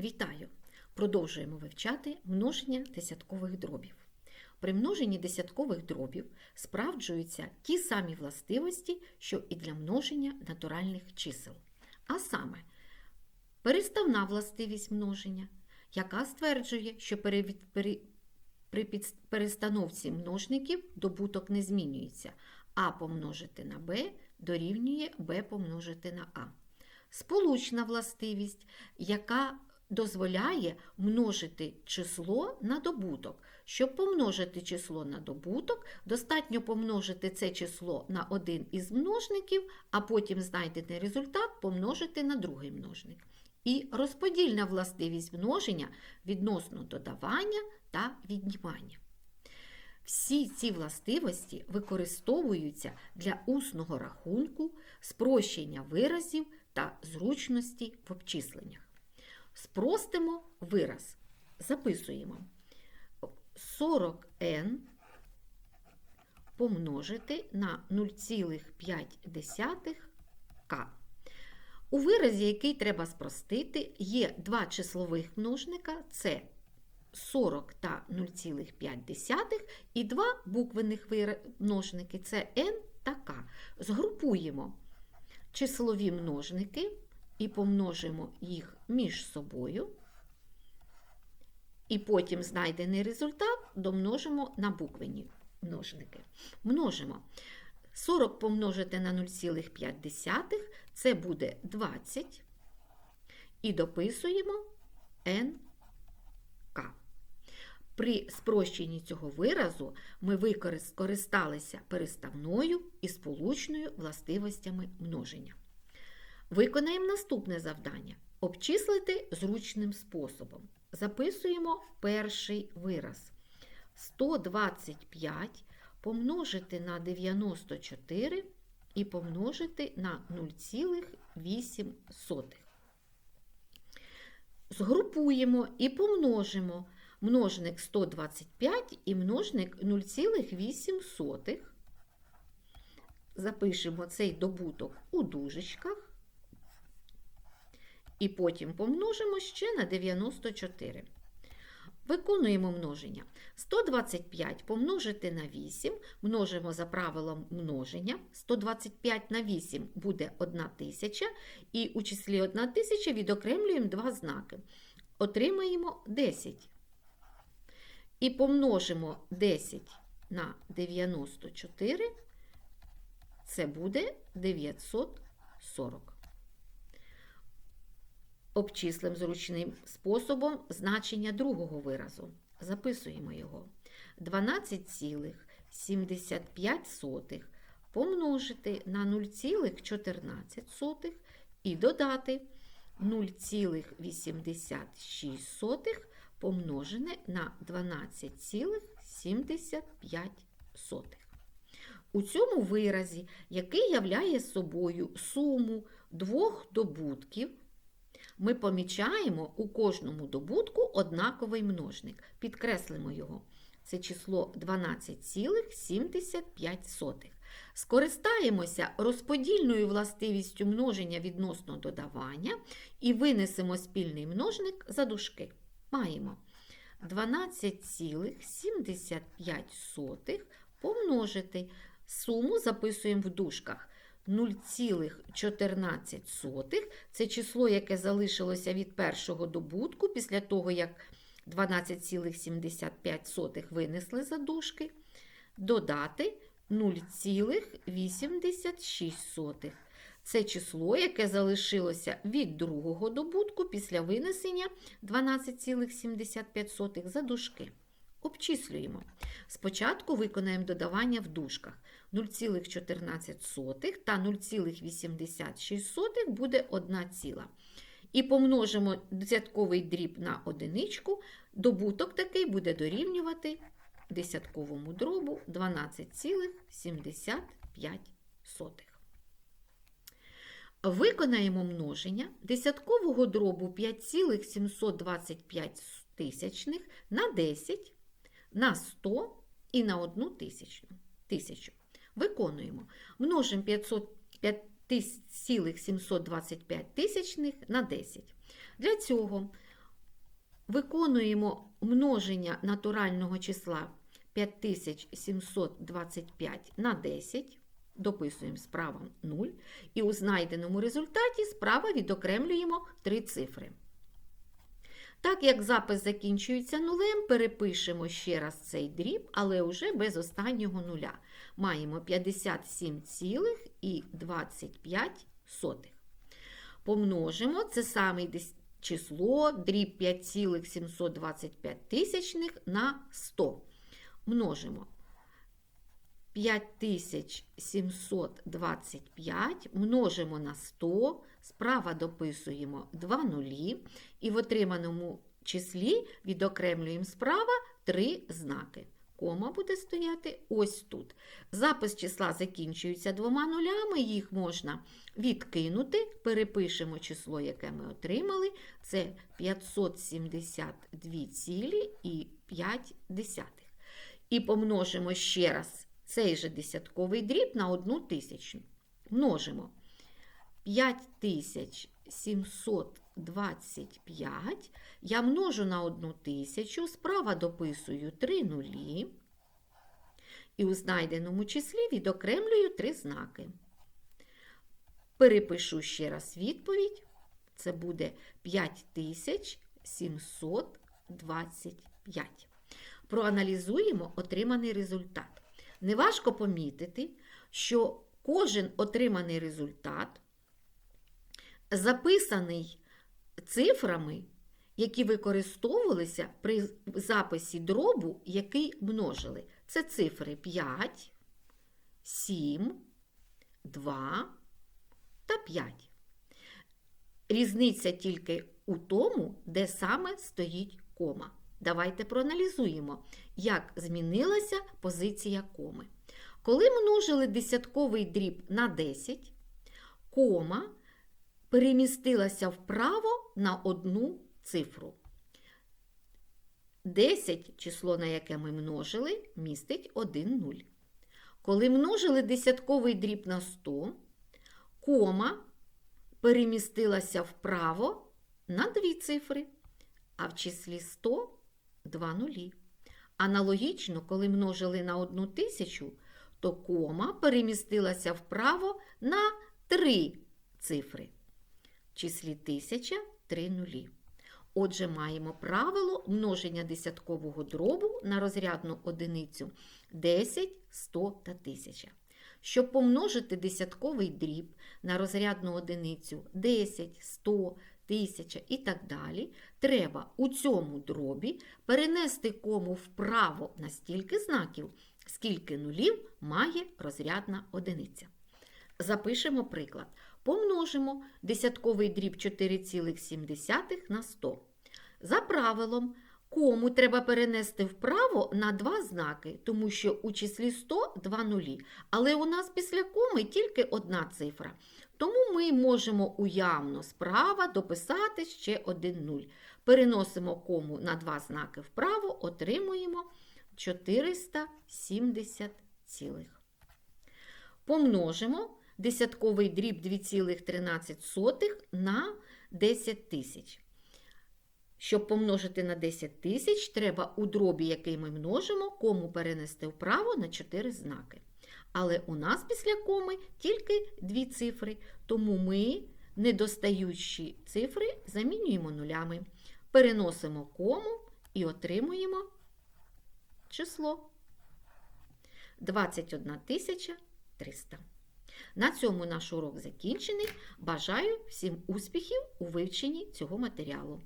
Вітаю! Продовжуємо вивчати множення десяткових дробів. При множенні десяткових дробів справджуються ті самі властивості, що і для множення натуральних чисел. А саме, переставна властивість множення, яка стверджує, що при перестановці множників добуток не змінюється, а помножити на b дорівнює b помножити на а. Сполучна властивість, яка дозволяє множити число на добуток. Щоб помножити число на добуток, достатньо помножити це число на один із множників, а потім знайдений результат помножити на другий множник. І розподільна властивість множення відносно додавання та віднімання. Всі ці властивості використовуються для усного рахунку, спрощення виразів та зручності в обчисленнях. Спростимо вираз. Записуємо 40n помножити на 0,5 к. У виразі, який треба спростити, є два числових множника це 40 та 0,5 і два буквених множники це n та k. Згрупуємо числові множники і помножимо їх між собою. І потім знайдений результат домножимо на буквені множники. Множимо 40 помножити на 0,5 це буде 20. І дописуємо nk. При спрощенні цього виразу ми використ- скористалися переставною і сполучною властивостями множення. Виконаємо наступне завдання. Обчислити зручним способом. Записуємо перший вираз. 125 помножити на 94 і помножити на 0,8. Згрупуємо і помножимо множник 125 і множник 0,8. Запишемо цей добуток у дужечках. І потім помножимо ще на 94. Виконуємо множення. 125 помножити на 8, множимо за правилом множення. 125 на 8 буде 1000, і у числі 1000 відокремлюємо два знаки. Отримаємо 10. І помножимо 10 на 94, це буде 940. Обчислим зручним способом значення другого виразу. Записуємо його. 12,75 помножити на 0,14 і додати 0,86 помножене на 12,75. У цьому виразі, який являє собою суму двох добутків, ми помічаємо у кожному добутку однаковий множник. Підкреслимо його. Це число 12,75. Скористаємося розподільною властивістю множення відносно додавання і винесемо спільний множник за дужки. Маємо 12,75 помножити. Суму записуємо в дужках. 0,14 це число, яке залишилося від першого добутку після того, як 12,75 винесли за дужки, додати 0,86. Це число, яке залишилося від другого добутку після винесення 12,75 за дужки. Обчислюємо. Спочатку виконаємо додавання в дужках. 0,14 та 0,86 буде 1 ціла. І помножимо десятковий дріб на одиничку, добуток такий буде дорівнювати десятковому дробу 12,75. Виконаємо множення десяткового дробу 5,725 тисячних на 10, на 100 і на 1 тисячну. тисячу. Виконуємо. Множимо 5,725 тисячних на 10. Для цього Виконуємо множення натурального числа 5725 на 10. Дописуємо справа 0. І у знайденому результаті справа відокремлюємо три цифри. Так як запис закінчується нулем, перепишемо ще раз цей дріб, але вже без останнього нуля. Маємо 57,25. Помножимо це саме число, дріб 5,725 на 100. Множимо 5725 множимо на 100, справа дописуємо 2 нулі, і в отриманому числі відокремлюємо справа три знаки. Кома буде стояти ось тут. Запис числа закінчується двома нулями, їх можна відкинути. Перепишемо число, яке ми отримали. Це 572,5. І помножимо ще раз цей же десятковий дріб на одну тисячну. Множимо 5725. Я множу на одну тисячу, справа дописую 3 нулі. І у знайденому числі відокремлюю три знаки. Перепишу ще раз відповідь. Це буде 5725. Проаналізуємо отриманий результат. Неважко помітити, що кожен отриманий результат записаний цифрами, які використовувалися при записі дробу, який множили. Це цифри 5, 7, 2 та 5. Різниця тільки у тому, де саме стоїть кома. Давайте проаналізуємо, як змінилася позиція коми. Коли множили десятковий дріб на 10, кома перемістилася вправо на одну цифру. 10 число, на яке ми множили, містить 1 0. Коли множили десятковий дріб на 100, кома перемістилася вправо на дві цифри, а в числі 100 2 нулі. Аналогічно, коли множили на одну тисячу, то кома перемістилася вправо на три цифри. В числі тисяча три нулі. Отже, маємо правило множення десяткового дробу на розрядну одиницю 10, 100 та 1000. Щоб помножити десятковий дріб на розрядну одиницю 10, 100, 1000 і так далі, треба у цьому дробі перенести кому вправо на стільки знаків, скільки нулів має розрядна одиниця. Запишемо приклад. Помножимо десятковий дріб 4,7 на 100. За правилом, кому треба перенести вправо на два знаки, тому що у числі 100 два нулі. Але у нас після коми тільки одна цифра. Тому ми можемо уявно справа дописати ще один нуль. Переносимо кому на два знаки вправо, отримуємо 470 цілих. Помножимо десятковий дріб 2,13 на 10 тисяч. Щоб помножити на 10 тисяч, треба у дробі, який ми множимо, кому перенести вправо на 4 знаки. Але у нас після коми тільки дві цифри, тому ми недостаючі цифри замінюємо нулями. Переносимо кому і отримуємо число 21 300. На цьому наш урок закінчений. Бажаю всім успіхів у вивченні цього матеріалу.